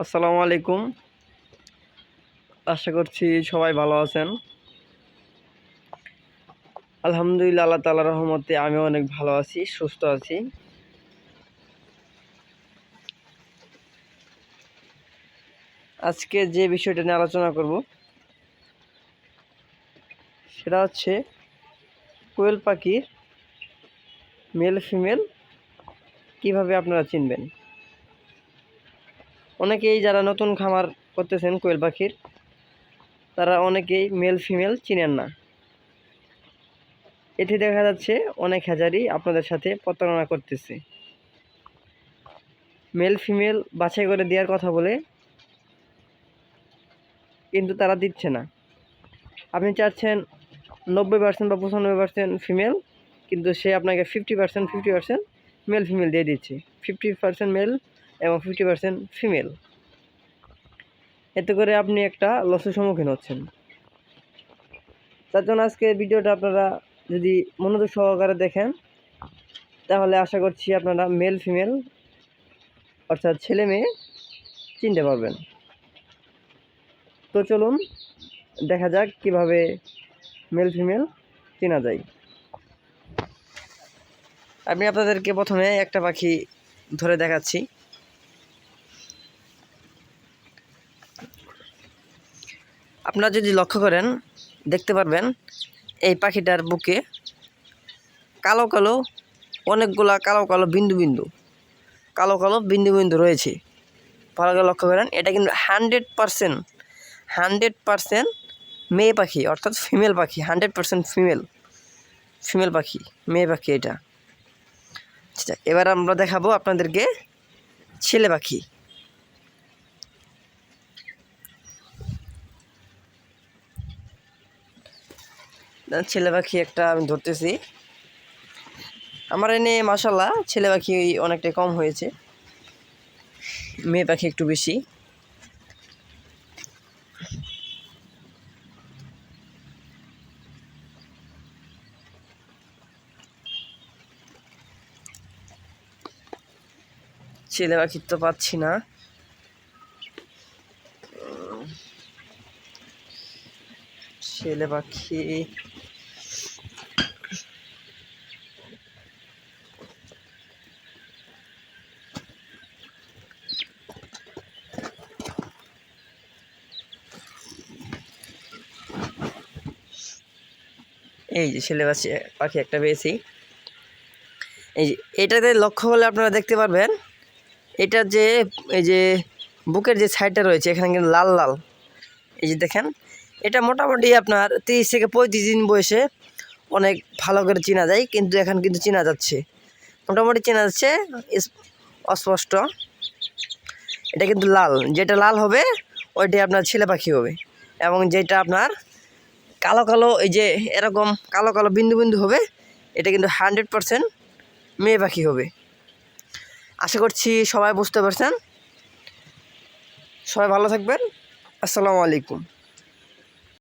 আসসালামু আলাইকুম। আশা করছি সবাই ভালো আছেন। আলহামদুলিল্লাহ, আল্লাহ তালা রহমতে আমি অনেক ভালো আছি, সুস্থ আছি। আজকে যে বিষয়টা নিয়ে আলোচনা করব, সেটা হচ্ছে কোয়েল পাখির মেল ফিমেল কীভাবে আপনারা চিনবেন? অনেকেই যারা নতুন খামার করতেছেন কোয়েল পাখির, তারা অনেকেই মেল ফিমেল চিনেন না। এতে দেখা যাচ্ছে অনেক হাজারই আপনাদের সাথে প্রতারণা করতেছে। মেল ফিমেল বাছাই করে দেওয়ার কথা বলে কিন্তু তারা দিচ্ছে না। আপনি চাচ্ছেন নব্বই পার্সেন্ট বা পঁচানব্বই পার্সেন্ট ফিমেল কিন্তু সে আপনাকে fifty percent fifty percent male female দিয়ে দিচ্ছে। ফিফটি পার্সেন্ট মেল এবং ফিফটি পার্সেন্ট ফিমেল এতে করে আপনি একটা লসের সম্মুখীন হচ্ছেন। তার জন্য আজকে ভিডিওটা আপনারা যদি মনোযোগ সহকারে দেখেন, তাহলে আশা করছি আপনারা মেল ফিমেল অর্থাৎ ছেলে মেয়ে চিনতে পারবেন। তো চলুন, দেখা যাক কীভাবে মেল ফিমেল চেনা যায়। আমি আপনাদেরকে প্রথমে একটা পাখি ধরে দেখাচ্ছি। আপনারা যদি লক্ষ্য করেন, দেখতে পারবেন এই পাখিটার বুকে কালো কালো অনেকগুলা কালো কালো বিন্দু বিন্দু, কালো কালো বিন্দু বিন্দু রয়েছে। ভালো করে লক্ষ্য করেন, এটা কিন্তু হান্ড্রেড পারসেন্ট হান্ড্রেড পারসেন্ট মেয়ে পাখি, অর্থাৎ ফিমেল পাখি, হান্ড্রেড পারসেন্ট ফিমেল ফিমেল পাখি, মেয়ে পাখি এটা। আচ্ছা এবার আমরা দেখাবো আপনাদেরকে ছেলে পাখি। ছেলে পাখি একটা আমি ধরতেছি। আমার এনে মাসাল্লাহ ছেলে পাখি অনেকটাই কম হয়েছে। মেয়ে পাখি একটু বেশি। ছেলে পাখি তো পাচ্ছি না। ছেলে পাখি এই যে পাখি পাখি একটা পেয়েছি। এই যে এটাতে লক্ষ্য হলে আপনারা দেখতে পারবেন এটার যে এই যে বুকের যে সাইডটা রয়েছে, এখানে কিন্তু লাল লাল। এই যে দেখেন, এটা মোটামুটি আপনার তিরিশ থেকে পঁয়ত্রিশ দিন বয়সে অনেক ভালো করে চেনা যায়, কিন্তু এখন কিন্তু চেনা যাচ্ছে। মোটামুটি চেনা যাচ্ছে অস্পষ্ট। এটা কিন্তু লাল, যেটা লাল হবে, ওইটাই আপনার ছেলে পাখি হবে। এবং যেটা আপনার কালো কালো, এই যে এরকম কালো কালো বিন্দু বিন্দু হবে, এটা কিন্তু হান্ড্রেড পারসেন্ট মেয়ে পাখি হবে। আশা করছি সবাই বুঝতে পারছেন। সবাই ভালো থাকবেন। আসসালামু আলাইকুম।